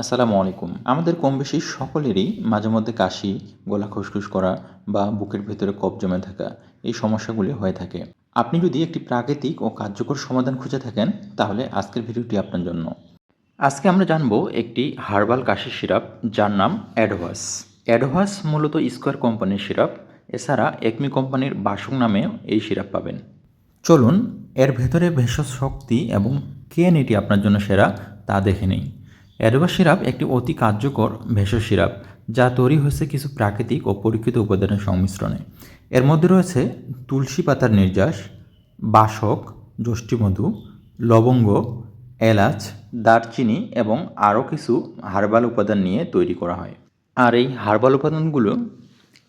আসসালামু আলাইকুম। আমাদের কম বেশি সকলেরই মাঝে মধ্যে কাশি, গলা খুসখুস করা বা বুকের ভেতরে কফ জমে থাকা এই সমস্যাগুলি হয়ে থাকে। আপনি যদি একটি প্রাকৃতিক ও কার্যকর সমাধান খুঁজে থাকেন, তাহলে আজকের ভিডিওটি আপনার জন্য। আজকে আমরা জানব একটি হার্বাল কাশি সিরাপ, যার নাম অ্যাডভাস। অ্যাডভাস মূলত স্কোয়ার কোম্পানির সিরাপ, এছাড়া একমি কোম্পানির বাসক নামেও এই সিরাপ পাবেন। চলুন, এর ভেতরে ভেষজ শক্তি এবং কেন এটি আপনার জন্য সেরা তা দেখে নেই। অ্যাডোবা সিরাপ একটি অতি কার্যকর ভেষজ সিরাপ, যা তৈরি হয়েছে কিছু প্রাকৃতিক ও পরীক্ষিত উপাদানের সংমিশ্রণে। এর মধ্যে রয়েছে তুলসী পাতার নির্যাস, বাসক যষ্টিমধু লবঙ্গ, এলাচ, দারচিনি এবং আরও কিছু হার্বাল উপাদান নিয়ে তৈরি করা হয়। আর এই হার্বাল উপাদানগুলো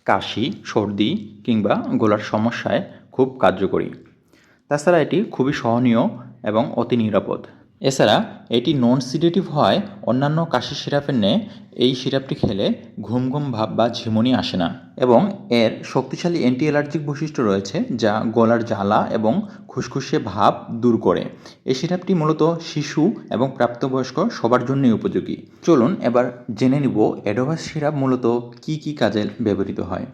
কাশি, সর্দি কিংবা গলার সমস্যায় খুব কার্যকরী। তাছাড়া এটি খুবই সহনীয় এবং অতি নিরাপদ। এছাড়া এটি নন সিডেটিভ হয়, অন্যান্য কাশি সিরাপের ন্যায়। এই সিরাপটি খেলে ঘুম ঘুম ভাব বা ঝিমুনি আসে না। এবং এর শক্তিশালী অ্যান্টি অ্যালার্জিক বৈশিষ্ট্য রয়েছে, যা গলার জ্বালা এবং খুসখুসে ভাব দূর করে। এই সিরাপটি মূলত শিশু এবং প্রাপ্তবয়স্ক সবার জন্যই উপযোগী। চলুন এবার জেনে নিব অ্যাডোভাস সিরাপ মূলত কী কী কাজে ব্যবহৃত হয়।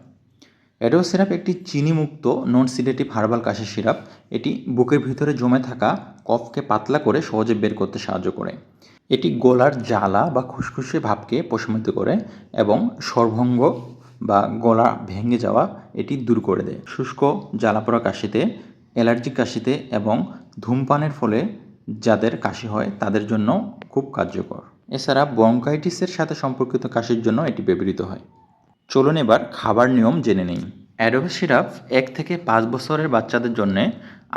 অ্যাডো সিরাপ একটি চিনিমুক্ত নন সিডেটিভ হার্বাল কাশি সিরাপ এটি বুকের ভিতরে জমে থাকা কফকে পাতলা করে সহজে বের করতে সাহায্য করে। এটি গলার জ্বালা বা খুসখুসে ভাবকে প্রশমিত করে এবং সর্বঙ্গ বা গলা ভেঙে যাওয়া এটি দূর করে দেয়। শুষ্ক, জ্বালাপোড়া কাশিতে, অ্যালার্জিক কাশিতে এবং ধূমপানের ফলে যাদের কাশি হয়, তাদের জন্য খুব কার্যকর। এছাড়া ব্রঙ্কাইটিসের সাথে সম্পর্কিত কাশির জন্য এটি ব্যবহৃত হয়। চলুন এবার খাবার নিয়ম জেনে নিই। অ্যাডোভা সিরাপ এক থেকে পাঁচ বছরের বাচ্চাদের জন্যে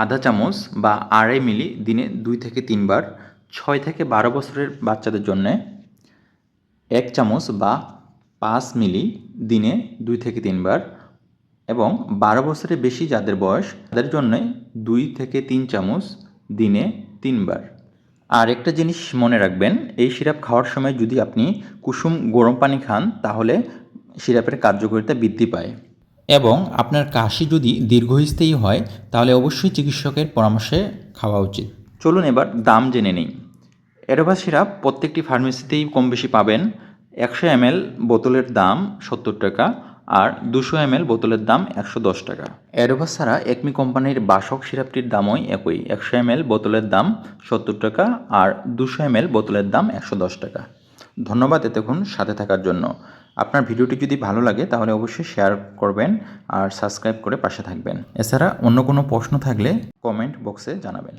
আধা চামচ বা আড়াই মিলি দিনে দুই থেকে তিনবার, ছয় থেকে বারো বছরের বাচ্চাদের জন্যে এক চামচ বা পাঁচ মিলি দিনে দুই থেকে তিনবার এবং বারো বছরের বেশি যাদের বয়স, তাদের জন্য দুই থেকে তিন চামচ দিনে তিনবার। আর একটা জিনিস মনে রাখবেন, এই সিরাপ খাওয়ার সময় যদি আপনি কুসুম গরম পানি খান, তাহলে সিরাপের কার্যকারিতা বৃদ্ধি পায়। এবং আপনার কাশি যদি দীর্ঘস্থায়ী হয় তাহলে অবশ্যই চিকিৎসকের পরামর্শে খাওয়া উচিত। চলুন এবার দাম জেনে নিই। এরোভা সিরাপ প্রত্যেকটি ফার্মেসিতেই কম বেশি পাবেন। একশো এমএল বোতলের দাম সত্তর টাকা আর দুশো এমএল বোতলের দাম একশো দশ টাকা। অ্যাডোভা ছাড়া একমি কোম্পানির বাসক সিরাপটির দামও একই। একশো এমএল বোতলের দাম সত্তর টাকা আর দুশো এমএল বোতলের দাম একশো দশ টাকা। ধন্যবাদ এতক্ষণ সাথে থাকার জন্য। আপনার ভিডিওটি যদি ভালো লাগে, তাহলে অবশ্যই শেয়ার করবেন আর সাবস্ক্রাইব করে পাশে থাকবেন। এছাড়া অন্য কোনো প্রশ্ন থাকলে কমেন্ট বক্সে জানাবেন।